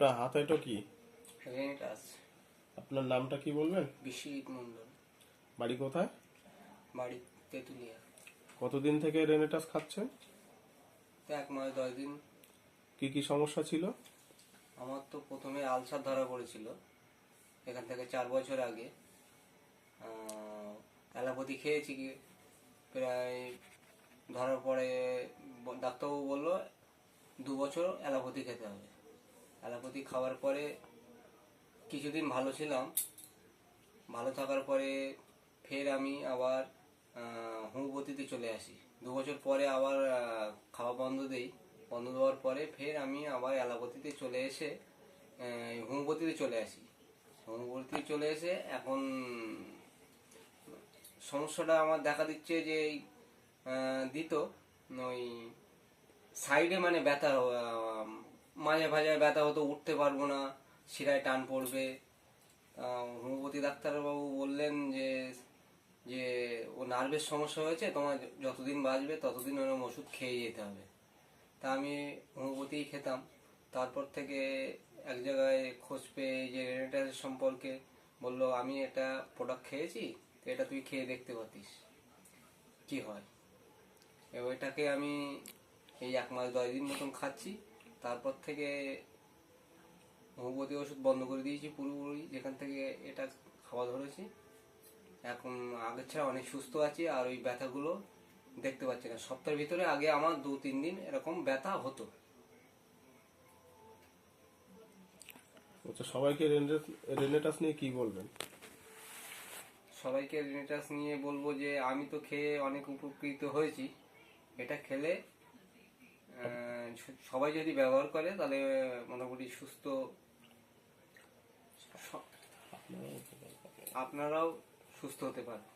আপনার হাত এটা কি? রেনিটাস আপনার নামটা কি বলবেন? বিশ্বজিৎ মন্ডল বাড়ি কোথায়? বাড়ি তেঁতুলিয়া। কতদিন থেকে রেনেটাস খাচ্ছেন? এক মাস দশ দিন। কি কি সমস্যা ছিল? আমার তো প্রথমে আলসার ধরা পড়েছিল। এখান থেকে চার বছর আগে। অ্যালোপ্যাথি খেয়েছি কি প্রায় ধরার পরে ডাক্তারবাবু বলল দু বছর অ্যালোপ্যাথি খেতে হবে। অ্যালোপ্যাথি খাওয়ার পরে কিছুদিন ভালো ছিলাম। ভালো থাকার পরে ফের আমি আবার হোমিওপ্যাথিতে চলে আসি। দু বছর পরে আবার খাওয়া বন্ধ দেই। বন্ধ দেওয়ার পরে ফের আমি আবার অ্যালোপ্যাথিতে চলে এসে হোমিওপ্যাথিতে চলে আসি। হোমিওপ্যাথিতে চলে এসে এখন সমস্যাটা আমার দেখা দিচ্ছে যে দিত, ওই সাইডে মানে ব্যথা মাঝে মাঝে ব্যথা হতো, উঠতে পারব না, শিরায় টান পড়বে। হোমিওপ্যাথি ডাক্তারবাবু বললেন যে যে ও নার্ভের সমস্যা হয়েছে, তোমার যতদিন বাঁচবে ততদিন ওরকম ওষুধ খেয়ে যেতে হবে। তা আমি হোমিওপ্যাথি খেতাম। তারপর থেকে এক জায়গায় খোঁজ পেয়ে যে রেনেটাস সম্পর্কে বলল, আমি একটা প্রোডাক্ট খেয়েছি তো এটা তুই খেয়ে দেখতে পারিস কি হয়? এটাকে আমি এই এক মাস দশ দিন মতন খাচ্ছি। তারপর থেকে হোমিওপ্যাথি ওষুধ বন্ধ করে দিয়েছি পুরোপুরি যেখান থেকে এটা খাওয়া ধরেছি। এখন আগের ছাড়া অনেক সুস্থ আছি আর ওই ব্যথাগুলো দেখতে পাচ্ছি না। সপ্তাহের ভিতরে আগে আমার দু তিন দিন এরকম ব্যথা হতো। আচ্ছা সবাইকে রেনেটাস নিয়ে কি বলবেন? সবাইকে রেনিটাস নিয়ে বলব যে আমি তো খেয়ে অনেক উপকৃত হয়েছি। এটা খেলে সবাই যদি ব্যবহার করে তাহলে মোটামুটি সুস্থ। আপনারাও সুস্থ হতে পারেন।